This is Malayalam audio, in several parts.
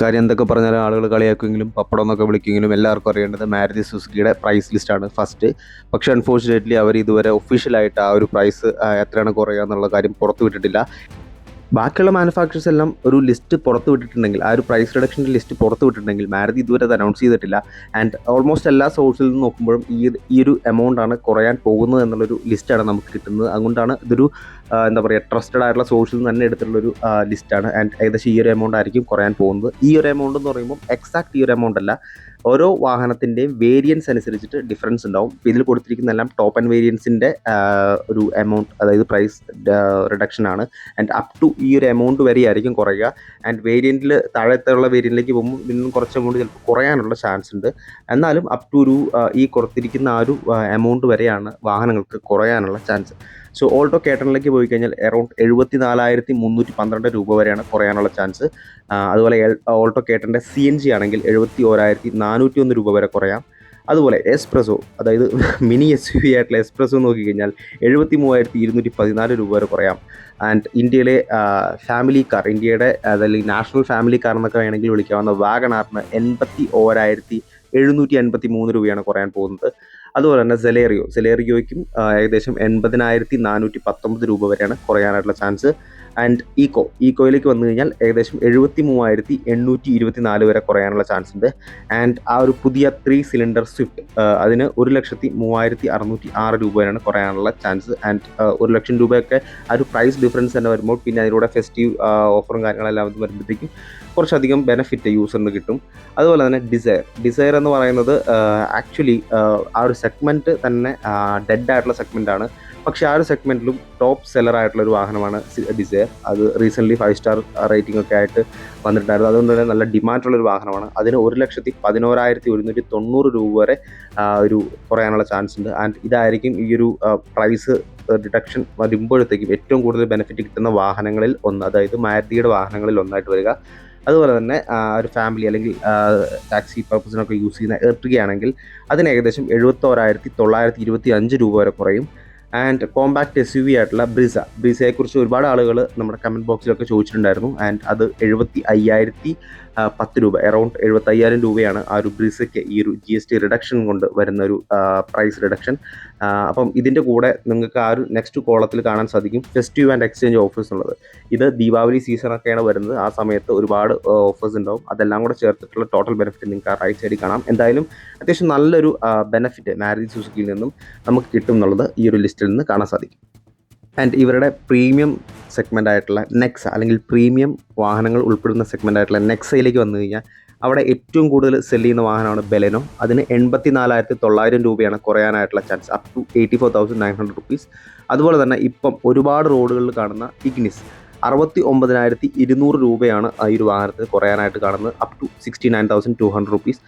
കാര്യം എന്തൊക്കെ പറഞ്ഞാലും ആളുകൾ കളിയാക്കുമെങ്കിലും പപ്പടം എന്നൊക്കെ വിളിക്കുമെങ്കിലും എല്ലാവർക്കും അറിയേണ്ടത് മാരുതി സുസുക്കിയുടെ പ്രൈസ് ലിസ്റ്റാണ് ഫസ്റ്റ് പക്ഷേ അൺഫോർച്ചുനേറ്റ്ലി അവർ ഇതുവരെ ഒഫീഷ്യലായിട്ട് ആ ഒരു പ്രൈസ് എത്രയാണ് കുറയുക എന്നുള്ള കാര്യം പുറത്തു വിട്ടിട്ടില്ല. ബാക്കിയുള്ള മാനുഫാക്ചറേഴ്സ് എല്ലാം ഒരു ലിസ്റ്റ് പുറത്ത് വിട്ടിട്ടുണ്ടെങ്കിൽ ആ ഒരു പ്രൈസ് റിഡക്ഷന്റെ ലിസ്റ്റ് പുറത്ത് വിട്ടിട്ടുണ്ടെങ്കിൽ മാരുതി ഇതുവരെ അത് അനൗൺസ് ചെയ്തിട്ടില്ല. ആൻഡ് ഓൾമോസ്റ്റ് എല്ലാ സോഴ്സിൽ നിന്ന് നോക്കുമ്പോഴും ഈ ഈ ഒരു എമൗണ്ട് ആണ് കുറയാൻ പോകുന്നത് എന്നുള്ളൊരു ലിസ്റ്റാണ് നമുക്ക് കിട്ടുന്നത്. അതുകൊണ്ടാണ് ഇതൊരു എന്താ പറയുക ട്രസ്റ്റഡ് ആയിട്ടുള്ള സോഴ്സിൽ നിന്ന് തന്നെ എടുത്തിട്ടുള്ളൊരു ലിസ്റ്റാണ് ആൻഡ് ഏകദേശം ഈ ഒരു എമൗണ്ട് ആയിരിക്കും കുറയാൻ പോകുന്നത്. ഈ ഒരു എമൗണ്ട് എന്ന് പറയുമ്പോൾ എക്സാക്ട് ഈ ഒരു എമൗണ്ട് അല്ല. ഓരോ വാഹനത്തിന്റെയും വേരിയൻസ് അനുസരിച്ചിട്ട് ഡിഫറൻസ് ഉണ്ടാവും. ഇതിൽ കൊടുത്തിരിക്കുന്ന എല്ലാം ടോപ്പ് ആൻഡ് വേരിയൻസിന്റെ ഒരു എമൗണ്ട് അതായത് പ്രൈസ് റിഡക്ഷൻ ആണ്. ആൻഡ് അപ് ടു ഈ ഒരു എമൗണ്ട് വരെ ആയിരിക്കും കുറയുക. ആൻഡ് വേരിയന്റിൽ താഴത്തുള്ള വേരിയന്റിലേക്ക് പോകുമ്പോൾ ഇതിനും കുറച്ച് എമൗണ്ട് ചിലപ്പോൾ കുറയാനുള്ള ചാൻസ് ഉണ്ട്. എന്നാലും അപ് ടു ഒരു ഈ കൊടുത്തിരിക്കുന്ന ആ ഒരു എമൗണ്ട് വരെയാണ് വാഹനങ്ങൾക്ക് കുറയാനുള്ള ചാൻസ് സോ ഓൾട്ടോ കേട്ടണിലേക്ക് പോയി കഴിഞ്ഞാൽ എറൗണ്ട് എഴുപത്തി നാലായിരത്തി മുന്നൂറ്റി പന്ത്രണ്ട് രൂപ വരെയാണ് കുറയാനുള്ള ചാൻസ് അതുപോലെ ഓൾട്ടോ കേട്ടന്റെ സി എൻ ജി ആണെങ്കിൽ എഴുപത്തി ഓരായിരത്തി നാനൂറ്റി ഒന്ന് രൂപ വരെ കുറയാം. അതുപോലെ എസ്പ്രസോ അതായത് മിനി എസ് യു വി ആയിട്ടുള്ള എസ്പ്രസോ നോക്കിക്കഴിഞ്ഞാൽ എഴുപത്തി മൂവായിരത്തി ഇരുന്നൂറ്റി പതിനാല് രൂപ വരെ കുറയാം. ആൻഡ് ഇന്ത്യയിലെ ഫാമിലി കാർ ഇന്ത്യയുടെ അതല്ലെങ്കിൽ നാഷണൽ ഫാമിലി കാർ എന്നൊക്കെ വേണമെങ്കിൽ വിളിക്കാവുന്ന വാഗൺ ആറിന് എൺപത്തി ഓരായിരത്തി എഴുന്നൂറ്റി എൺപത്തി മൂന്ന് രൂപയാണ് കുറയാൻ പോകുന്നത്. അതുപോലെ തന്നെ സെലേറിയോ. സെലേറിയോയ്ക്കും ഏകദേശം എൺപതിനായിരത്തി നാനൂറ്റി പത്തൊമ്പത് രൂപ വരെയാണ് കുറയാനായിട്ടുള്ള ചാൻസ്. ആൻഡ് ഈക്കോ ഈക്കോയിലേക്ക് വന്നു കഴിഞ്ഞാൽ ഏകദേശം എഴുപത്തി മൂവായിരത്തി എണ്ണൂറ്റി ഇരുപത്തി നാല് വരെ കുറയാനുള്ള ചാൻസ് ഉണ്ട്. ആൻഡ് ആ ഒരു പുതിയ ത്രീ സിലിണ്ടർ സ്വിഫ്റ്റ് അതിന് ഒരു ലക്ഷത്തി മൂവായിരത്തി അറുന്നൂറ്റി ആറ് രൂപ വരെയാണ് കുറയാനുള്ള ചാൻസ് ആൻഡ് ഒരു ലക്ഷം രൂപയൊക്കെ ആ ഒരു പ്രൈസ് ഡിഫറൻസ് തന്നെ വരുമ്പോൾ പിന്നെ അതിലൂടെ ഫെസ്റ്റീവ് ഓഫറും കാര്യങ്ങളെല്ലാം വരുമ്പോഴത്തേക്കും കുറച്ചധികം ബെനിഫിറ്റ് യൂസറിന് കിട്ടും. അതുപോലെ തന്നെ ഡിസയർ ഡിസയർ എന്ന് പറയുന്നത് ആക്ച്വലി ആ ഒരു സെഗ്മെന്റ് തന്നെ ഡെഡ് ആയിട്ടുള്ള സെഗ്മെന്റ് ആണ്. പക്ഷേ ആ ഒരു സെഗ്മെന്റിലും ടോപ്പ് സെല്ലർ ആയിട്ടുള്ള ഒരു വാഹനമാണ് ഡിസയർ അത് റീസെന്റ്ലി ഫൈവ് സ്റ്റാർ റേറ്റിംഗ് ഒക്കെ ആയിട്ട് വന്നിട്ടുണ്ടായിരുന്നു. അതുകൊണ്ട് തന്നെ നല്ല ഡിമാൻഡുള്ള ഒരു വാഹനമാണ്. അതിന് ഒരു ലക്ഷത്തി പതിനോരായിരത്തി ഒരുന്നൂറ്റി തൊണ്ണൂറ് രൂപ വരെ ഒരു കുറയാനുള്ള ചാൻസ് ഉണ്ട്. ആൻഡ് ഇതായിരിക്കും ഈ ഒരു പ്രൈസ് ഡിഡക്ഷൻ വരുമ്പോഴത്തേക്കും ഏറ്റവും കൂടുതൽ ബെനിഫിറ്റ് കിട്ടുന്ന വാഹനങ്ങളിൽ ഒന്ന് അതായത് മാരുതിയുടെ വാഹനങ്ങളിൽ ഒന്നായിട്ട് വരിക. അതുപോലെ തന്നെ ഒരു ഫാമിലി അല്ലെങ്കിൽ ടാക്സി പർപ്പസിനൊക്കെ യൂസ് ചെയ്യുന്ന എർട്ടിക ആണെങ്കിൽ അതിന് ഏകദേശം എഴുപത്തോരായിരത്തി തൊള്ളായിരത്തി ഇരുപത്തി അഞ്ച് രൂപ വരെ കുറയും. And compact S U V ആയിട്ടുള്ള ബ്രിസ. ബ്രിസയെക്കുറിച്ച് ഒരുപാട് ആളുകൾ നമ്മുടെ കമന്റ് ബോക്സിലൊക്കെ ചോദിച്ചിട്ടുണ്ടായിരുന്നു. ആൻഡ് അത് എഴുപത്തി അയ്യായിരത്തി പത്ത് രൂപ അറൗണ്ട് എഴുപത്തി അയ്യായിരം രൂപയാണ് ആ ഒരു ബ്രിസയ്ക്ക് ഈ ഒരു ജി എസ് ടി റിഡക്ഷൻ കൊണ്ട് വരുന്ന ഒരു പ്രൈസ് റിഡക്ഷൻ അപ്പം ഇതിന്റെ കൂടെ നിങ്ങൾക്ക് ആ ഒരു നെക്സ്റ്റ് കോളത്തിൽ കാണാൻ സാധിക്കും ഫെസ്റ്റീവ് ആൻഡ് എക്സ്ചേഞ്ച് ഓഫേഴ്സ് ഉള്ളത് ഇത് ദീപാവലി സീസണൊക്കെയാണ് വരുന്നത്. ആ സമയത്ത് ഒരുപാട് ഓഫേഴ്സ് ഉണ്ടാവും. അതെല്ലാം കൂടെ ചേർത്തിട്ടുള്ള ടോട്ടൽ ബെനിഫിറ്റ് നിങ്ങൾക്ക് ആ റൈറ്റ് സൈഡിൽ കാണാം. എന്തായാലും അത്യാവശ്യം നല്ലൊരു ബെനിഫിറ്റ് മാരുതി സുസുക്കിയിൽ നിന്നും നമുക്ക് കിട്ടും എന്നുള്ളത് ഈ ഒരു ലിസ്റ്റിൽ നിന്ന് കാണാൻ സാധിക്കും. ആൻഡ് ഇവരുടെ പ്രീമിയം സെഗ്മെന്റ് ആയിട്ടുള്ള നെക്സ അല്ലെങ്കിൽ പ്രീമിയം വാഹനങ്ങൾ ഉൾപ്പെടുന്ന സെഗ്മെന്റ് ആയിട്ടുള്ള നെക്സയിലേക്ക് വന്നു കഴിഞ്ഞാൽ അവിടെ ഏറ്റവും കൂടുതൽ സെൽ ചെയ്യുന്ന വാഹനമാണ് ബെലനോ അതിന് എൺപത്തി നാലായിരത്തി തൊള്ളായിരം രൂപയാണ് കുറയാനായിട്ടുള്ള chance up to eighty four thousand nine hundred rupees അതുപോലെ തന്നെ ഇപ്പം ഒരുപാട് റോഡുകളിൽ കാണുന്ന ഇഗ്നിസ് അറുപത്തി ഒമ്പതിനായിരത്തി ഇരുന്നൂറ് രൂപയാണ് ഈ ഒരു വാഹനത്തിന് കുറയാനായിട്ട് കാണുന്നത്. Up to sixty nine thousand two hundred rupees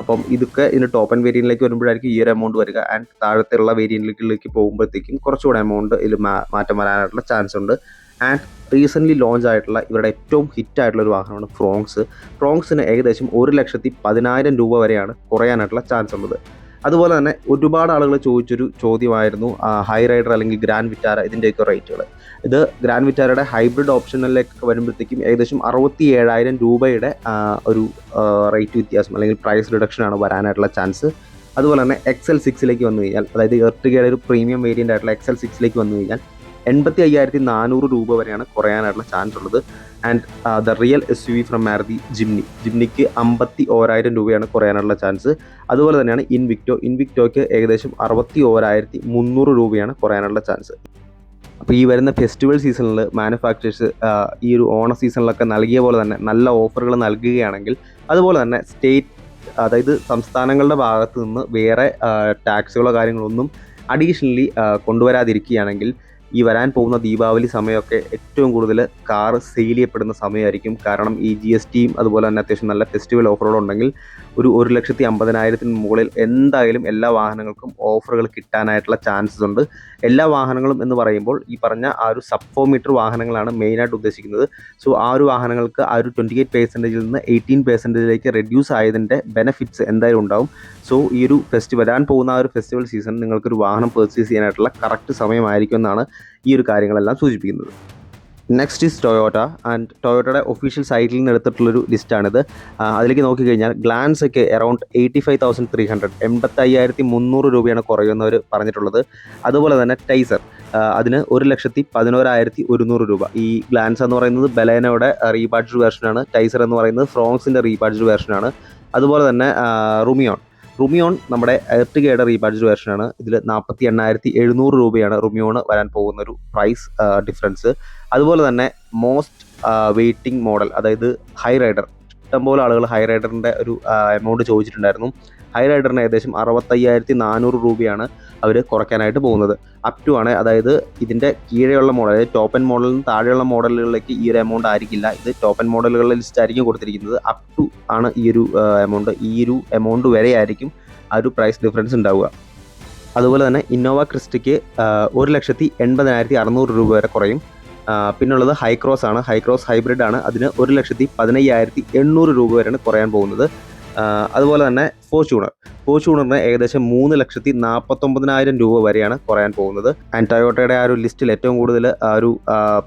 അപ്പം ഇതൊക്കെ ഇതിന്റെ ടോപ്പ് ആൻഡ് വേരിയന്റിലേക്ക് വരുമ്പോഴായിരിക്കും ഈ ഒരു എമൗണ്ട് വരിക. ആൻഡ് താഴത്തുള്ള വേരിയന്റിലേക്ക് പോകുമ്പോഴത്തേക്കും കുറച്ചുകൂടെ എമൗണ്ട് ഇതിൽ മാറ്റം വരാനായിട്ടുള്ള ചാൻസ് ഉണ്ട്. ആൻഡ് റീസെന്റ്ലി ലോഞ്ച് ആയിട്ടുള്ള ഇവരുടെ ഏറ്റവും ഹിറ്റ് ആയിട്ടുള്ള ഒരു വാഹനമാണ് ഫ്രോങ്സ് ഫ്രോങ്സിന് ഏകദേശം ഒരു ലക്ഷത്തി പതിനായിരം രൂപ വരെയാണ് കുറയാനായിട്ടുള്ള ചാൻസ് ഉള്ളത്. അതുപോലെ തന്നെ ഒരുപാട് ആളുകൾ ചോദിച്ചൊരു ചോദ്യമായിരുന്നു ഹൈ റൈഡർ അല്ലെങ്കിൽ ഗ്രാൻഡ് വിറ്റാര ഇതിന്റെയൊക്കെ റേറ്റുകൾ ഇത് ഗ്രാൻഡ് വിറ്റാരയുടെ ഹൈബ്രിഡ് ഓപ്ഷനിലേക്കൊക്കെ വരുമ്പോഴത്തേക്കും ഏകദേശം അറുപത്തി ഏഴായിരം രൂപയുടെ ഒരു റേറ്റ് വ്യത്യാസം അല്ലെങ്കിൽ പ്രൈസ് റിഡക്ഷനാണ് വരാനായിട്ടുള്ള ചാൻസ് അതുപോലെ തന്നെ എക്സൽ സിക്സിലേക്ക് വന്നു കഴിഞ്ഞാൽ അതായത് എർട്ടിഗയുടെ ഒരു പ്രീമിയം വേരിയന്റ് ആയിട്ടുള്ള എക്സൽ സിക്സിലേക്ക് വന്നു കഴിഞ്ഞാൽ എൺപത്തി അയ്യായിരത്തി നാനൂറ് രൂപ വരെയാണ് കുറയാനായിട്ടുള്ള ചാൻസ് ഉള്ളത്. And the real S U V from Maruti Jimny ജിംനിക്ക് അമ്പത്തി ഓരായിരം രൂപയാണ് കുറയാനുള്ള ചാൻസ് അതുപോലെ തന്നെയാണ് ഇൻവിക്ടോ ഇൻവിക്ടോയ്ക്ക് ഏകദേശം അറുപത്തി ഓരായിരത്തി മുന്നൂറ് രൂപയാണ് കുറയാനുള്ള ചാൻസ് അപ്പോൾ ഈ വരുന്ന ഫെസ്റ്റിവൽ സീസണിൽ മാനുഫാക്ചേഴ്സ് ഈ ഒരു ഓണ സീസണിലൊക്കെ നൽകിയ പോലെ തന്നെ നല്ല ഓഫറുകൾ നൽകുകയാണെങ്കിൽ അതുപോലെ തന്നെ സ്റ്റേറ്റ് അതായത് സംസ്ഥാനങ്ങളുടെ ഭാഗത്ത് നിന്ന് വേറെ ടാക്സുകളോ കാര്യങ്ങളൊന്നും അഡീഷണലി കൊണ്ടുവരാതിരിക്കുകയാണെങ്കിൽ ഈ വരാൻ പോകുന്ന ദീപാവലി സമയമൊക്കെ ഏറ്റവും കൂടുതൽ കാർ സെയിൽ ചെയ്യപ്പെടുന്ന സമയമായിരിക്കും. കാരണം ഈ ജി എസ് ടിയും അതുപോലെ തന്നെ അത്യാവശ്യം നല്ല ഫെസ്റ്റിവൽ ഓഫറുകളുണ്ടെങ്കിൽ ഒരു ഒരു ലക്ഷത്തി അമ്പതിനായിരത്തിന് മുകളിൽ എന്തായാലും എല്ലാ വാഹനങ്ങൾക്കും ഓഫറുകൾ കിട്ടാനായിട്ടുള്ള ചാൻസസ് ഉണ്ട്. എല്ലാ വാഹനങ്ങളും എന്ന് പറയുമ്പോൾ ഈ പറഞ്ഞ ആ ഒരു സബ് ഫോർ മീറ്റർ വാഹനങ്ങളാണ് മെയിനായിട്ട് ഉദ്ദേശിക്കുന്നത്. സോ ആ ഒരു വാഹനങ്ങൾക്ക് ആ ഒരു ട്വന്റി എയ്റ്റ് പെർസെന്റേജിൽ നിന്ന് എയ്റ്റീൻ പെർസെന്റേജിലേക്ക് റെഡ്യൂസ് ആയതിന്റെ ബെനിഫിറ്റ്സ് എന്തായാലും ഉണ്ടാവും. സോ ഈ ഒരു ഫെസ്റ്റിവൽ വരാൻ പോകുന്ന ആ ഒരു ഫെസ്റ്റിവൽ സീസൺ നിങ്ങൾക്കൊരു വാഹനം പർച്ചേസ് ചെയ്യാനായിട്ടുള്ള കറക്റ്റ് സമയമായിരിക്കും എന്നാണ് ഈ ഒരു കാര്യങ്ങളെല്ലാം സൂചിപ്പിക്കുന്നത്. നെക്സ്റ്റ് ഈസ് ടൊയോട്ട ആൻഡ് ടൊയോട്ടയുടെ ഒഫീഷ്യൽ സൈറ്റിൽ നിന്ന് എടുത്തിട്ടുള്ളൊരു ലിസ്റ്റാണിത് അതിലേക്ക് നോക്കിക്കഴിഞ്ഞാൽ ഗ്ലാൻസ് ഒക്കെ around eighty five thousand three hundred എൺപത്തയ്യായിരത്തി മുന്നൂറ് രൂപയാണ് കുറയുന്നവർ പറഞ്ഞിട്ടുള്ളത്. അതുപോലെ തന്നെ ടൈസർ അതിന് ഒരു ലക്ഷത്തി പതിനോരായിരത്തി ഒരുന്നൂറ് രൂപ. ഈ ഗ്ലാൻസ് എന്ന് പറയുന്നത് ബലേനയുടെ റീബാഡ്ജ് വേർഷനാണ് ടൈസർ എന്ന് പറയുന്നത് ഫ്രോങ്സിന്റെ റീബാഡ്ജ് വേർഷനാണ് അതുപോലെ തന്നെ റുമിയോൺ റുമിയോൺ നമ്മുടെ എർട്ടിഗയുടെ റീബാഡ്ജ് വേർഷനാണ്. ഇതിൽ നാൽപ്പത്തി എണ്ണായിരത്തി എഴുന്നൂറ് രൂപയാണ് റുമിയോൺ വരാൻ പോകുന്ന ഒരു പ്രൈസ് ഡിഫറൻസ് അതുപോലെ തന്നെ മോസ്റ്റ് വെയിറ്റിംഗ് മോഡൽ അതായത് ഹൈ റൈഡർ ഇഷ്ടംപോലെ ആളുകൾ ഹൈ റൈഡറിന്റെ ഒരു എമൗണ്ട് ചോദിച്ചിട്ടുണ്ടായിരുന്നു. ഹൈ റൈഡറിന് ഏകദേശം അറുപത്തയ്യായിരത്തി നാനൂറ് രൂപയാണ് അവർ കുറയ്ക്കാനായിട്ട് പോകുന്നത്. അപ് ടു ആണ്. അതായത് ഇതിന്റെ കീഴെയുള്ള മോഡൽ അതായത് ടോപ്പ് മോഡലിൽ താഴെയുള്ള മോഡലുകളിലേക്ക് ഈ ഒരു എമൗണ്ട് ആയിരിക്കില്ല. ഇത് ടോപ്പ് ആൻഡ് മോഡലുകളുടെ ലിസ്റ്റ് ആയിരിക്കും കൊടുത്തിരിക്കുന്നത്. അപ് ടു ആണ് ഈ ഒരു എമൗണ്ട് ഈ ഒരു എമൗണ്ട് വരെ ആയിരിക്കും ആ ഒരു പ്രൈസ് ഡിഫറൻസ് ഉണ്ടാവുക. അതുപോലെ തന്നെ ഇന്നോവ ക്രിസ്റ്റയ്ക്ക് ഒരു ലക്ഷത്തി എൺപതിനായിരത്തി അറുന്നൂറ് രൂപ വരെ കുറയും. പിന്നുള്ളത് ഹൈക്രോസ് ആണ്. ഹൈക്രോസ് ഹൈബ്രിഡ് ആണ്. അതിന് ഒരു ലക്ഷത്തി പതിനയ്യായിരത്തി എണ്ണൂറ് രൂപ വരെയാണ് കുറയാൻ പോകുന്നത്. അതുപോലെ തന്നെ ഫോർച്യൂണർ ഫോർച്യൂണറിന് ഏകദേശം മൂന്ന് ലക്ഷത്തി നാൽപ്പത്തൊമ്പതിനായിരം രൂപ വരെയാണ് കുറയാൻ പോകുന്നത്. ആൻഡ് ടൊയോട്ടയുടെ ആ ഒരു ലിസ്റ്റിൽ ഏറ്റവും കൂടുതൽ ആ ഒരു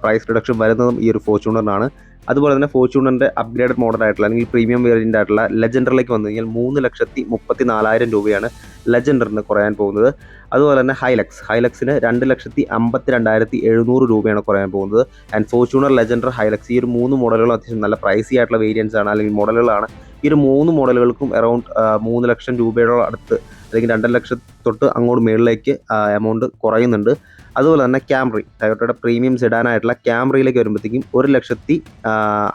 പ്രൈസ് റിഡക്ഷൻ വരുന്നതും ഈ ഒരു ഫോർച്യൂണറിനാണ് അതുപോലെ തന്നെ ഫോർച്യൂണറിന്റെ അപ്ഗ്രേഡഡ് മോഡൽ ആയിട്ടുള്ള അല്ലെങ്കിൽ പ്രീമിയം വേരിയന്റ് ആയിട്ടുള്ള ലെജൻഡറിലേക്ക് വന്നു കഴിഞ്ഞാൽ മൂന്ന് ലക്ഷത്തി മുപ്പത്തി നാലായിരം രൂപയാണ് ലെജൻഡറിന് കുറയാൻ പോകുന്നത്. അതുപോലെ തന്നെ ഹൈലക്സ്. ഹൈലക്സിന് രണ്ട് ലക്ഷത്തി അമ്പത്തി രണ്ടായിരത്തി എഴുന്നൂറ് രൂപയാണ് കുറയാൻ പോകുന്നത്. ആൻഡ് ഫോർച്യൂണർ ലെജൻഡർ ഹൈലക്സ് ഈ ഒരു മൂന്ന് മോഡലുകളും അത്യാവശ്യം നല്ല പ്രൈസി ആയിട്ടുള്ള വേരിയൻസ് ആണ്. അല്ലെങ്കിൽ മോഡലുകളാണ് ഈ ഒരു മൂന്ന് മോഡലുകൾക്കും അറൗണ്ട് മൂന്ന് ലക്ഷം രൂപയുടെ അടുത്ത് അല്ലെങ്കിൽ രണ്ടര ലക്ഷം തൊട്ട് അങ്ങോട്ട് മുകളിലേക്ക് എമൗണ്ട് കുറയുന്നുണ്ട്. അതുപോലെ തന്നെ ക്യാമറി ടയോട്ടയുടെ പ്രീമിയം സെഡാനായിട്ടുള്ള ക്യാമറയിലേക്ക് വരുമ്പോഴത്തേക്കും ഒരു ലക്ഷത്തി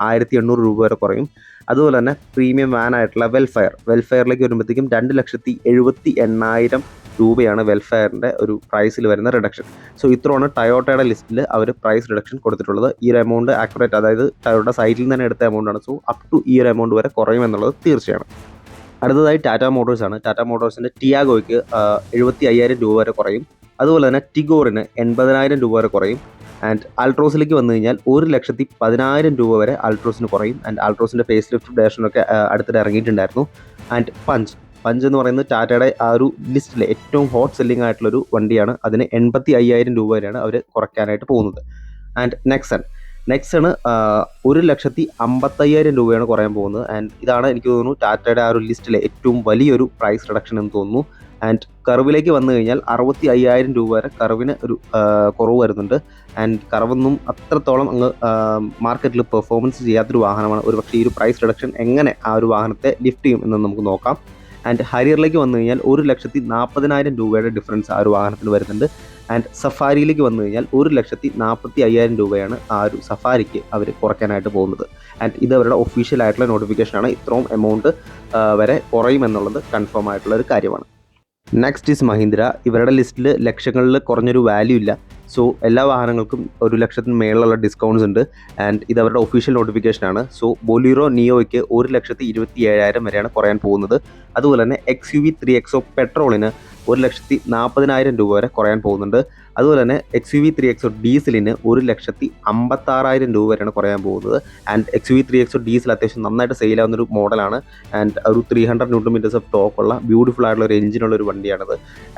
ആയിരത്തി എണ്ണൂറ് രൂപ വരെ കുറയും. അതുപോലെ തന്നെ പ്രീമിയം വാനായിട്ടുള്ള വെൽഫെയർ വെൽഫെയറിലേക്ക് വരുമ്പോഴത്തേക്കും രണ്ട് ലക്ഷത്തി എഴുപത്തി എണ്ണായിരം രൂപയാണ് വെൽഫെയറിന്റെ ഒരു പ്രൈസിൽ വരുന്ന റിഡക്ഷൻ സോ ഇത്രയാണ് ടയോട്ടയുടെ ലിസ്റ്റിൽ അവർ പ്രൈസ് റിഡക്ഷൻ കൊടുത്തിട്ടുള്ളത്. ഈ ഒരു എമൗണ്ട് ആക്യുറേറ്റ് അതായത് ടയോട്ട സൈറ്റിൽ നിന്ന് തന്നെ എടുത്ത എമൗണ്ടാണ് സോ അപ് ടു ഈ ഒരു എമൗണ്ട് വരെ കുറയും എന്നുള്ളത് തീർച്ചയാണ്. അടുത്തതായി ടാറ്റ മോട്ടോഴ്സാണ് ടാറ്റ മോട്ടോഴ്സിന്റെ ടിയാഗോയ്ക്ക് എഴുപത്തി അയ്യായിരം രൂപ വരെ കുറയും. അതുപോലെ തന്നെ ടിഗോറിന് എൺപതിനായിരം രൂപ വരെ കുറയും. ആൻഡ് ആൾട്രോസിലേക്ക് വന്നു കഴിഞ്ഞാൽ ഒരു ലക്ഷത്തി പതിനായിരം രൂപ വരെ ആൾട്രോസിന് കുറയും. ആൻഡ് ആൾട്രോസിന്റെ ഫേസ് ലിഫ്റ്റ് ഡേഷനൊക്കെ അടുത്തിടെ ഇറങ്ങിയിട്ടുണ്ടായിരുന്നു. ആൻഡ് പഞ്ച് പഞ്ച് എന്ന് പറയുന്നത് ടാറ്റയുടെ ആ ഒരു ലിസ്റ്റിലെ ഏറ്റവും ഹോട്ട് സെല്ലിംഗ് ആയിട്ടുള്ളൊരു വണ്ടിയാണ്. അതിന് എൺപത്തി അയ്യായിരം രൂപ വരെയാണ് അവർ കുറയ്ക്കാനായിട്ട് പോകുന്നത്. ആൻഡ് നെക്സൺ നെക്സൺ ഒരു ലക്ഷത്തി അമ്പത്തയ്യായിരം രൂപയാണ് കുറയാൻ പോകുന്നത്. ആൻഡ് ഇതാണ് എനിക്ക് തോന്നുന്നു ടാറ്റയുടെ ആ ഒരു ലിസ്റ്റിലെ ഏറ്റവും വലിയൊരു പ്രൈസ് റിഡക്ഷൻ എന്ന് തോന്നുന്നു. ആൻഡ് കർവിലേക്ക് വന്നു കഴിഞ്ഞാൽ അറുപത്തി അയ്യായിരം രൂപ വരെ കർവിന് ഒരു കുറവ് വരുന്നുണ്ട്. ആൻഡ് കർവൊന്നും അത്രത്തോളം അങ്ങ് മാർക്കറ്റിൽ പെർഫോമൻസ് ചെയ്യാത്തൊരു വാഹനമാണ്. ഒരു പക്ഷേ ഈ ഒരു പ്രൈസ് റിഡക്ഷൻ എങ്ങനെ ആ ഒരു വാഹനത്തെ ലിഫ്റ്റ് ചെയ്യും എന്ന് നമുക്ക് നോക്കാം. ആൻഡ് ഹരിയറിലേക്ക് വന്നു കഴിഞ്ഞാൽ ഒരു ലക്ഷത്തി നാൽപ്പതിനായിരം രൂപയുടെ ഡിഫറൻസ് ആ ഒരു വാഹനത്തിന് വരുന്നുണ്ട്. ആൻഡ് സഫാരിയിലേക്ക് വന്നു കഴിഞ്ഞാൽ ഒരു ലക്ഷത്തി നാൽപ്പത്തി അയ്യായിരം രൂപയാണ് ആ ഒരു സഫാരിക്ക് അവർ കുറയ്ക്കാനായിട്ട് പോകുന്നത്. ആൻഡ് ഇത് അവരുടെ ഒഫീഷ്യൽ ആയിട്ടുള്ള നോട്ടിഫിക്കേഷനാണ് ഇത്രയും എമൗണ്ട് വരെ കുറയുമെന്നുള്ളത് കൺഫേം ആയിട്ടുള്ള ഒരു കാര്യമാണ്. നെക്സ്റ്റ് ഈസ് മഹീന്ദ്ര ഇവരുടെ ലിസ്റ്റിൽ ലക്ഷങ്ങളിൽ കുറഞ്ഞൊരു വാല്യൂ ഇല്ല. സോ എല്ലാ വാഹനങ്ങൾക്കും ഒരു ലക്ഷത്തിന് മേളിലുള്ള ഡിസ്കൗണ്ട്സ് ഉണ്ട്. ആൻഡ് ഇത് അവരുടെ ഒഫീഷ്യൽ നോട്ടിഫിക്കേഷനാണ് സോ ബൊലീറോ നിയോയ്ക്ക് ഒരു ലക്ഷത്തി ഇരുപത്തി ഏഴായിരം വരെയാണ് കുറയാൻ പോകുന്നത്. അതുപോലെ തന്നെ X U V three XO പെട്രോളിന് ഒരു ലക്ഷത്തി നാൽപ്പതിനായിരം രൂപ വരെ കുറയാൻ പോകുന്നുണ്ട്. അതുപോലെ തന്നെ X U V three XO ഡീസലിന് ഒരു ലക്ഷത്തി അമ്പത്താറായിരം രൂപ വരെയാണ് കുറയാൻ പോകുന്നത്. And X U V three XO diesel അത്യാവശ്യം നന്നായിട്ട് സെയിലാവുന്ന ഒരു മോഡലാണ്. ആൻഡ് ഒരു three hundred newton meters of ടോപ്പുള്ള beautiful ആയിട്ടുള്ള ഒരു എഞ്ചിനുള്ള ഒരു വണ്ടിയാണത്.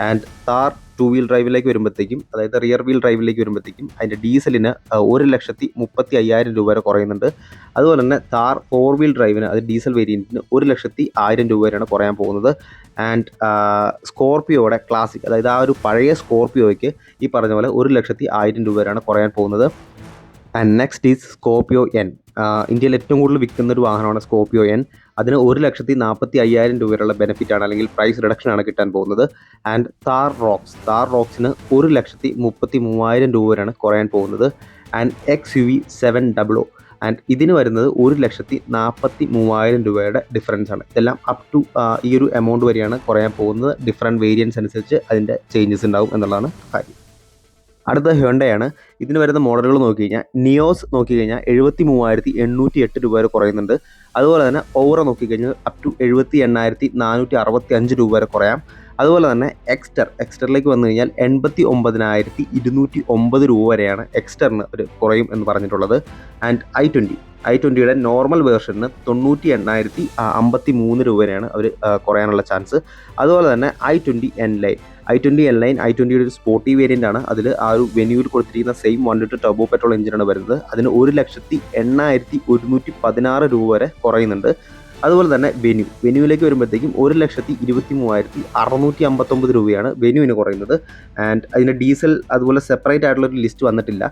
ആൻഡ് താർ ടു വീൽ ഡ്രൈവിലേക്ക് വരുമ്പോഴത്തേക്കും അതായത് റിയർ വീൽ ഡ്രൈവിലേക്ക് വരുമ്പോഴത്തേക്കും അതിന്റെ ഡീസലിന് ഒരു ലക്ഷത്തി മുപ്പത്തി അയ്യായിരം രൂപ വരെ കുറയുന്നുണ്ട്. അതുപോലെ തന്നെ താർ ഫോർ വീൽ ഡ്രൈവിന് അത് ഡീസൽ വേരിയന്റിന് ഒരു ലക്ഷത്തി ആയിരം രൂപ വരെയാണ് കുറയാൻ പോകുന്നത്. ആൻഡ് സ്കോർപ്പിയോയുടെ ക്ലാസിക് അതായത് ആ ഒരു പഴയ സ്കോർപ്പിയോയ്ക്ക് ഈ പറഞ്ഞ പോലെ ഒരു ലക്ഷത്തി ആയിരം രൂപ വരെയാണ് കുറയാൻ പോകുന്നത്. And next is Scorpio N ഇന്ത്യയിൽ ഏറ്റവും കൂടുതൽ വിൽക്കുന്ന ഒരു വാഹനമാണ് സ്കോപ്പിയോ എൻ അതിന് ഒരു ലക്ഷത്തി നാൽപ്പത്തി അയ്യായിരം രൂപ വരെയുള്ള ബെനിഫിറ്റ് ആണ് അല്ലെങ്കിൽ പ്രൈസ് റിഡക്ഷൻ ആണ് കിട്ടാൻ പോകുന്നത്. ആൻഡ് താർ റോക്സ് താർ റോക്സിന് ഒരു ലക്ഷത്തി മുപ്പത്തി മൂവായിരം രൂപ വരെയാണ് കുറയാൻ പോകുന്നത്. And X U V seven double O and ഇതിന് വരുന്നത് ഒരു ലക്ഷത്തി നാൽപ്പത്തി മൂവായിരം രൂപയുടെ ഡിഫറൻസ് ആണ്. ഇതെല്ലാം അപ് ടു ഈ ഒരു എമൗണ്ട് വരെയാണ് കുറയാൻ പോകുന്നത്. ഡിഫറെന്റ് വേരിയൻസ് അനുസരിച്ച് അതിന്റെ ചേഞ്ചസ് ഉണ്ടാവും എന്നുള്ളതാണ് കാര്യം. അടുത്ത ഹ്യോണ്ടയാണ്. ഇതിന് വരുന്ന മോഡലുകൾ നോക്കി കഴിഞ്ഞാൽ നിയോസ് നോക്കി കഴിഞ്ഞാൽ എഴുപത്തി മൂവായിരത്തി എണ്ണൂറ്റി എട്ട് രൂപ വരെ കുറയുന്നുണ്ട്. അതുപോലെ തന്നെ ഓവറ നോക്കി കഴിഞ്ഞാൽ അപ് ടു എഴുപത്തി എണ്ണായിരത്തി നാനൂറ്റി അറുപത്തി അഞ്ച് രൂപ വരെ കുറയാം. അതുപോലെ തന്നെ എക്സ്റ്റർ എക്സ്റ്ററിലേക്ക് വന്നു കഴിഞ്ഞാൽ എൺപത്തി ഒമ്പതിനായിരത്തി ഇരുന്നൂറ്റി ഒമ്പത് രൂപ വരെയാണ് എക്സ്റ്ററിന് ഒരു കുറയും എന്ന് പറഞ്ഞിട്ടുള്ളത്. ആൻഡ് ഐ ട്വന്റി ഐ ട്വന്റിയുടെ നോർമൽ വേർഷന് തൊണ്ണൂറ്റി എണ്ണായിരത്തി അമ്പത്തി മൂന്ന് രൂപ വരെയാണ് അവർ കുറയാനുള്ള ചാൻസ് അതുപോലെ തന്നെ I twenty N line I twenty N line I ട്വന്റിയുടെ ഒരു സ്പോർട്ടി വേരിയന്റ് ആണ്. അതിൽ ആ ഒരു വെന്യൂവിൽ കൊടുത്തിരിക്കുന്ന same one litre turbo petrol എഞ്ചിനാണ് വരുന്നത്. അതിന് ഒരു ലക്ഷത്തി എണ്ണായിരത്തി ഒരുന്നൂറ്റി പതിനാറ് രൂപ വരെ കുറയുന്നുണ്ട്. അതുപോലെ തന്നെ വെന്യൂ വെന്യൂവിലേക്ക് വരുമ്പോഴത്തേക്കും ഒരു ലക്ഷത്തി ഇരുപത്തി മൂവായിരത്തി അറുന്നൂറ്റി അമ്പത്തൊമ്പത് രൂപയാണ് വെന്യൂവിന് കുറയുന്നത്. ആൻഡ് അതിന്റെ ഡീസൽ അതുപോലെ സെപ്പറേറ്റ് ആയിട്ടുള്ള ഒരു ലിസ്റ്റ് വന്നിട്ടില്ല.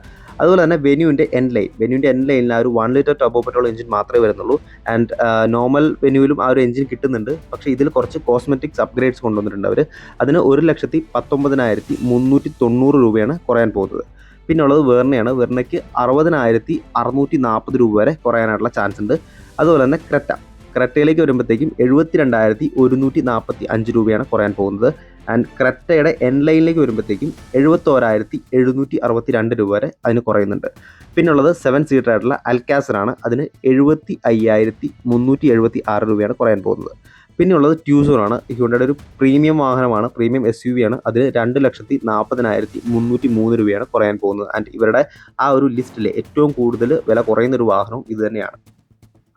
അതുപോലെ തന്നെ വെന്യൂവിന്റെ എൻ ലൈൻ വെന്യൂവിന്റെ എൻ ലൈനിൽ ആ ഒരു one litre top petrol engine മാത്രമേ വരുന്നുള്ളൂ. ആൻഡ് നോർമൽ വെന്യൂവിലും ആ ഒരു എഞ്ചിൻ കിട്ടുന്നുണ്ട്. പക്ഷേ ഇതിൽ കുറച്ച് കോസ്മെറ്റിക്സ് അപ്ഗ്രേഡ്സ് കൊണ്ടുവന്നിട്ടുണ്ട് അവർ അതിന് ഒരു ലക്ഷത്തി പത്തൊമ്പതിനായിരത്തി മുന്നൂറ്റി തൊണ്ണൂറ് രൂപയാണ് കുറയാൻ പോകുന്നത്. പിന്നെ ഉള്ളത് വെർണയാണ് വെർണയ്ക്ക് അറുപതിനായിരത്തി അറുന്നൂറ്റി നാൽപ്പത് രൂപ വരെ കുറയാനായിട്ടുള്ള ചാൻസ് ഉണ്ട്. അതുപോലെ തന്നെ ക്രെറ്റ ക്രെറ്റയിലേക്ക് വരുമ്പോഴത്തേക്കും എഴുപത്തി രണ്ടായിരത്തി ഒരുന്നൂറ്റി നാൽപ്പത്തി അഞ്ച് രൂപയാണ് കുറയാൻ പോകുന്നത്. ആൻഡ് ക്രെറ്റയുടെ എൻ ലൈനിലേക്ക് വരുമ്പോഴത്തേക്കും എഴുപത്തോരായിരത്തി എഴുന്നൂറ്റി അറുപത്തി രണ്ട് രൂപ വരെ അതിന് കുറയുന്നുണ്ട്. പിന്നുള്ളത് സെവൻ സീറ്റർ ആയിട്ടുള്ള അൽക്കാസറാണ് അതിന് എഴുപത്തി അയ്യായിരത്തി മുന്നൂറ്റി എഴുപത്തി ആറ് രൂപയാണ് കുറയാൻ പോകുന്നത്. പിന്നെയുള്ളത് ട്യൂസോറാണ് ഹ്യൂണ്ടയുടെ ഒരു പ്രീമിയം വാഹനമാണ്. പ്രീമിയം എസ് യു വി ആണ്. അതിന് രണ്ട് ലക്ഷത്തി നാൽപ്പതിനായിരത്തി മുന്നൂറ്റി മൂന്ന് രൂപയാണ് കുറയാൻ പോകുന്നത്. ആൻഡ് ഇവരുടെ ആ ഒരു ലിസ്റ്റിലെ ഏറ്റവും കൂടുതൽ വില കുറയുന്ന ഒരു വാഹനവും ഇത് തന്നെയാണ്.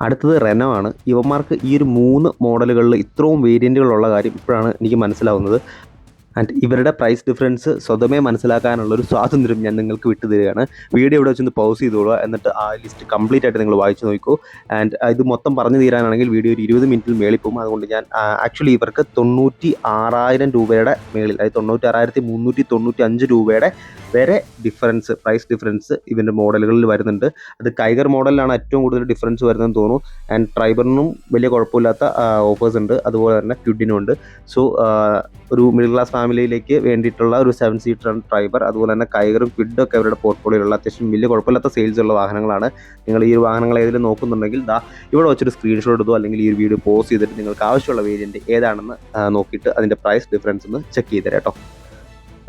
അടുത്തത് റെനോ ആണ്. ഇവന്മാർക്ക് ഈ ഒരു മൂന്ന് മോഡലുകളിൽ ഇത്രയും വേരിയന്റുകളുള്ള കാര്യം ഇപ്പോഴാണ് എനിക്ക് മനസ്സിലാവുന്നത്. ആൻഡ് ഇവരുടെ പ്രൈസ് ഡിഫറൻസ് സ്വതമേ മനസ്സിലാക്കാനുള്ള ഒരു സ്വാതന്ത്ര്യം ഞാൻ നിങ്ങൾക്ക് വിട്ടു തരികയാണ് വീഡിയോ ഇവിടെ വെച്ചൊന്ന് പൗസ് ചെയ്തോളൂ. എന്നിട്ട് ആ ലിസ്റ്റ് കംപ്ലീറ്റ് ആയിട്ട് നിങ്ങൾ വായിച്ചു നോക്കൂ. ആൻഡ് ഇത് മൊത്തം പറഞ്ഞു തീരാനാണെങ്കിൽ വീഡിയോ ഒരു ഇരുപത് മിനിറ്റിൽ മേളിൽ പോകും. അതുകൊണ്ട് ഞാൻ ആക്ച്വലി ഇവർക്ക് തൊണ്ണൂറ്റി ആറായിരം രൂപയുടെ മേളിൽ അതായത് തൊണ്ണൂറ്റി ആറായിരത്തി മുന്നൂറ്റി തൊണ്ണൂറ്റി അഞ്ച് രൂപയുടെ വരെ ഡിഫറൻസ് പ്രൈസ് ഡിഫറൻസ് ഇവന്റെ മോഡലുകളിൽ വരുന്നുണ്ട്. അത് കൈഗർ മോഡലിലാണ് ഏറ്റവും കൂടുതൽ ഡിഫറൻസ് വരുന്നതെന്ന് തോന്നുന്നു. ആൻഡ് ട്രൈബറിനും വലിയ കുഴപ്പമില്ലാത്ത ഓഫേഴ്സ് ഉണ്ട്. അതുപോലെ തന്നെ ക്യുഡിനും ഉണ്ട്. സോ ഒരു മിഡിൽ ക്ലാസ് ഫാമിലിയിലേക്ക് വേണ്ടിയിട്ടുള്ള ഒരു സെവൻ സീറ്റർ ഡ്രൈവർ അതുപോലെ തന്നെ കൈകറും ക്വിഡൊക്കെ അവരുടെ പോർട്ട്ഫോളിയോയിലുള്ള അത്യാവശ്യം വലിയ കുഴപ്പമില്ലാത്ത സെയിൽസ് ഉള്ള വാഹനങ്ങളാണ്. നിങ്ങൾ ഈ വാഹനങ്ങൾ ഏതെങ്കിലും നോക്കുന്നുണ്ടെങ്കിൽ ദാ ഇവിടെ വെച്ചൊരു സ്ക്രീൻഷോട്ട് എടുത്തോ അല്ലെങ്കിൽ ഈ ഒരു വീഡിയോ പോസ്റ്റ് ചെയ്തിട്ട് നിങ്ങൾക്ക് ആവശ്യമുള്ള വേരിയന്റ് ഏതാണെന്ന് നോക്കിയിട്ട് അതിന്റെ പ്രൈസ് ഡിഫറൻസ് ഒന്ന് ചെക്ക് ചെയ്ത് തരാം കേട്ടോ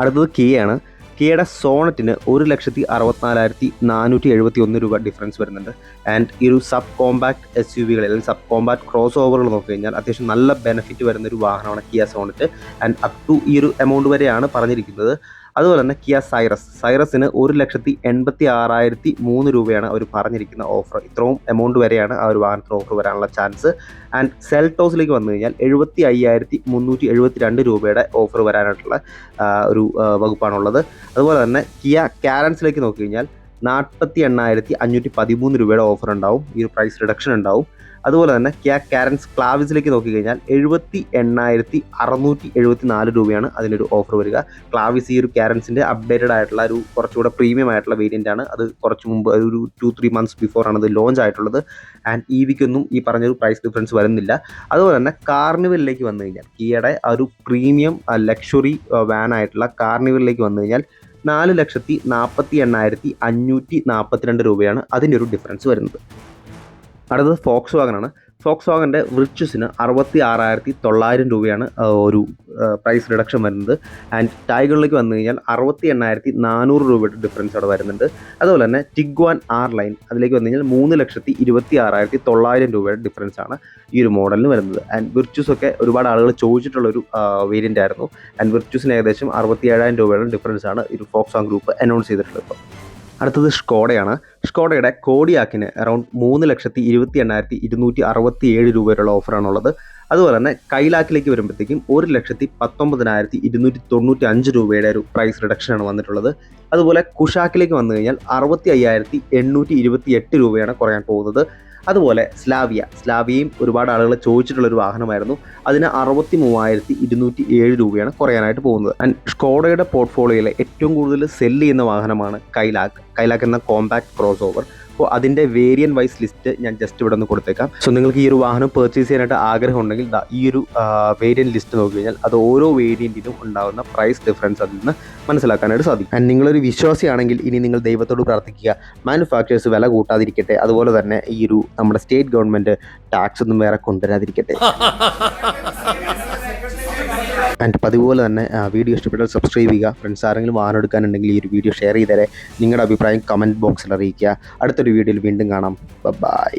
അടുത്തത് കീയാണ് കിയയുടെ സോണറ്റിന് ഒരു ലക്ഷത്തി അറുപത്തിനാലായിരത്തി നാനൂറ്റി എഴുപത്തി ഒന്ന് രൂപ ഡിഫറൻസ് വരുന്നുണ്ട്. ആൻഡ് ഈ ഒരു സബ് കോമ്പാക്ട് എസ് യു വികൾ അല്ലെങ്കിൽ സബ് കോമ്പാക്ട് ക്രോസ് ഓവറുകൾ നോക്കി കഴിഞ്ഞാൽ അത്യാവശ്യം നല്ല ബെനിഫിറ്റ് വരുന്ന ഒരു വാഹനമാണ് Kia Sonet and up to ഈ ഒരു എമൗണ്ട് വരെയാണ് പറഞ്ഞിരിക്കുന്നത്. അതുപോലെ തന്നെ കിയ സൈറസ്. സൈറസിന് ഒരു ലക്ഷത്തി എൺപത്തി ആറായിരത്തി മൂന്ന് രൂപയാണ് അവർ പറഞ്ഞിരിക്കുന്ന ഓഫർ ഇത്രയും എമൗണ്ട് വരെയാണ് ആ ഒരു വാഹനത്തിന് ഓഫർ വരാനുള്ള ചാൻസ് ആൻഡ് സെൽട്ടോസിലേക്ക് വന്നു കഴിഞ്ഞാൽ എഴുപത്തി അയ്യായിരത്തി മുന്നൂറ്റി എഴുപത്തി രണ്ട് രൂപയുടെ ഓഫർ വരാനായിട്ടുള്ള ഒരു വകുപ്പാണുള്ളത്. അതുപോലെ തന്നെ കിയ കാരൻസിലേക്ക് നോക്കി കഴിഞ്ഞാൽ നാൽപ്പത്തി എണ്ണായിരത്തി അഞ്ഞൂറ്റി പതിമൂന്ന് രൂപയുടെ ഓഫർ ഉണ്ടാവും ഈ ഒരു പ്രൈസ് റിഡക്ഷൻ ഉണ്ടാവും. അതുപോലെ തന്നെ ക്യാ കാരൻസ് ക്ലാവിസിലേക്ക് നോക്കിക്കഴിഞ്ഞാൽ എഴുപത്തി എണ്ണായിരത്തി അറുന്നൂറ്റി എഴുപത്തി നാല് രൂപയാണ് അതിനൊരു ഓഫർ വരിക. ക്ലാവിസ് ഈ ഒരു കാരൻസിന്റെ അപ്ഡേറ്റഡ് ആയിട്ടുള്ള ഒരു കുറച്ചുകൂടെ പ്രീമിയം ആയിട്ടുള്ള വേരിയന്റ് ആണ്. അത് കുറച്ച് മുമ്പ് ഒരു ടു ത്രീ മന്ത്സ് ബിഫോർ ആണ് അത് ലോഞ്ച് ആയിട്ടുള്ളത്. ആൻഡ് ഇ വിക്കൊന്നും ഈ പറഞ്ഞൊരു പ്രൈസ് ഡിഫറൻസ് വരുന്നില്ല. അതുപോലെ തന്നെ കാർണിവലിലേക്ക് വന്നു കഴിഞ്ഞാൽ കിയയുടെ ആ ഒരു പ്രീമിയം ലക്ഷറി വാൻ ആയിട്ടുള്ള കാർണിവലിലേക്ക് വന്നു കഴിഞ്ഞാൽ നാല് ലക്ഷത്തി നാൽപ്പത്തി എണ്ണായിരത്തി അഞ്ഞൂറ്റി നാൽപ്പത്തിരണ്ട് രൂപയാണ് അതിന്റെ ഒരു ഡിഫറൻസ് വരുന്നത്. അടുത്തത് ഫോക്സ് വാഗനാണ് ഫോക്സ് വാഗന്റെ റിച്ചസിന് അറുപത്തി ആറായിരത്തി തൊള്ളായിരം രൂപയാണ് ഒരു പ്രൈസ് റിഡക്ഷൻ വരുന്നത്. ആൻഡ് ടൈഗറിലേക്ക് വന്നു കഴിഞ്ഞാൽ അറുപത്തി എണ്ണായിരത്തി നാനൂറ് രൂപയുടെ ഡിഫറൻസ് അവിടെ വരുന്നുണ്ട്. അതുപോലെ തന്നെ ടിഗ്വാൻ ആർ ലൈൻ അതിലേക്ക് വന്നു കഴിഞ്ഞാൽ മൂന്ന് ലക്ഷത്തി ഇരുപത്തി ആറായിരത്തി തൊള്ളായിരം രൂപയുടെ ഡിഫറൻസ് ആണ് ഈ ഒരു മോഡലിന് വരുന്നത്. ആൻഡ് വിർച്യൂസ് ഒക്കെ ഒരുപാട് ആളുകൾ ചോദിച്ചിട്ടുള്ള ഒരു വേരിയന്റ് ആയിരുന്നു. ആൻഡ് വിർച്യൂസിന് ഏകദേശം അറുപത്തി ഏഴായിരം രൂപയുടെ ഡിഫറൻസ് ആണ് ഒരു ഫോക്സ് ഗ്രൂപ്പ് അനൗൺസ് ചെയ്തിട്ടുള്ളത് ഇപ്പോൾ. അടുത്തത് സ്കോഡയാണ് സ്കോഡയുടെ കോഡിയാക്കിന് അറൗണ്ട് മൂന്ന് ലക്ഷത്തി ഇരുപത്തി എണ്ണായിരത്തി ഇരുന്നൂറ്റി അറുപത്തി ഏഴ് രൂപ വരെയുള്ള ഓഫറാണുള്ളത്. അതുപോലെ തന്നെ കൈലാക്കിലേക്ക് വരുമ്പോഴത്തേക്കും ഒരു ലക്ഷത്തി പത്തൊമ്പതിനായിരത്തി ഇരുന്നൂറ്റി തൊണ്ണൂറ്റി അഞ്ച് രൂപയുടെ ഒരു പ്രൈസ് റിഡക്ഷനാണ് വന്നിട്ടുള്ളത്. അതുപോലെ കുഷാക്കിലേക്ക് വന്നു കഴിഞ്ഞാൽ അറുപത്തി അയ്യായിരത്തി എണ്ണൂറ്റി ഇരുപത്തി എട്ട് രൂപയാണ് കുറയാൻ പോകുന്നത്. അതുപോലെ സ്ലാവിയ. സ്ലാവിയയും ഒരുപാട് ആളുകൾ ചോദിച്ചിട്ടുള്ള ഒരു വാഹനമായിരുന്നു. അതിന് അറുപത്തി മൂവായിരത്തി ഇരുന്നൂറ്റി ഏഴ് രൂപയാണ് കുറയാനായിട്ട് പോകുന്നത്. ആൻഡ് സ്കോഡയുടെ പോർട്ട്ഫോളിയോയിലെ ഏറ്റവും കൂടുതൽ സെല്ല് ചെയ്യുന്ന വാഹനമാണ് കൈലാക്ക്. കൈലാക്ക് എന്ന കോമ്പാക്ട് ക്രോസ് ഓവർ അപ്പോൾ അതിന്റെ വേരിയൻ വൈസ് ലിസ്റ്റ് ഞാൻ ജസ്റ്റ് ഇവിടെ നിന്ന് കൊടുത്തേക്കാം. സോ നിങ്ങൾക്ക് ഈ ഒരു വാഹനം പർച്ചേസ് ചെയ്യാനായിട്ട് ആഗ്രഹം ഉണ്ടെങ്കിൽ ഈ ഒരു വേരിയൻ ലിസ്റ്റ് നോക്കി കഴിഞ്ഞാൽ അത് ഓരോ വേരിയന്റിനും ഉണ്ടാകുന്ന പ്രൈസ് ഡിഫറൻസ് അതിൽ നിന്ന് മനസ്സിലാക്കാനായിട്ട് സാധിക്കും. ആൻഡ് നിങ്ങളൊരു വിശ്വാസിയാണെങ്കിൽ ഇനി നിങ്ങൾ ദൈവത്തോട് പ്രാർത്ഥിക്കുക. മാനുഫാക്ചേഴ്സ് വില കൂട്ടാതിരിക്കട്ടെ. അതുപോലെ തന്നെ ഈ ഒരു നമ്മുടെ സ്റ്റേറ്റ് ഗവൺമെന്റ് ടാക്സ് ഒന്നും വേറെ കൊണ്ടുവരാതിരിക്കട്ടെ. ആൻഡ് പതിപോലെ തന്നെ വീഡിയോ ഇഷ്ടപ്പെട്ടാൽ സബ്സ്ക്രൈബ് ചെയ്യുക. ഫ്രണ്ട്സ് ആരെങ്കിലും വാഹനം എടുക്കാനുണ്ടെങ്കിൽ ഈ ഒരു വീഡിയോ ഷെയർ ചെയ്തേരെ നിങ്ങളുടെ അഭിപ്രായം കമന്റ് ബോക്സിൽ അറിയിക്കുക. അടുത്തൊരു വീഡിയോയിൽ വീണ്ടും കാണാം. ബൈ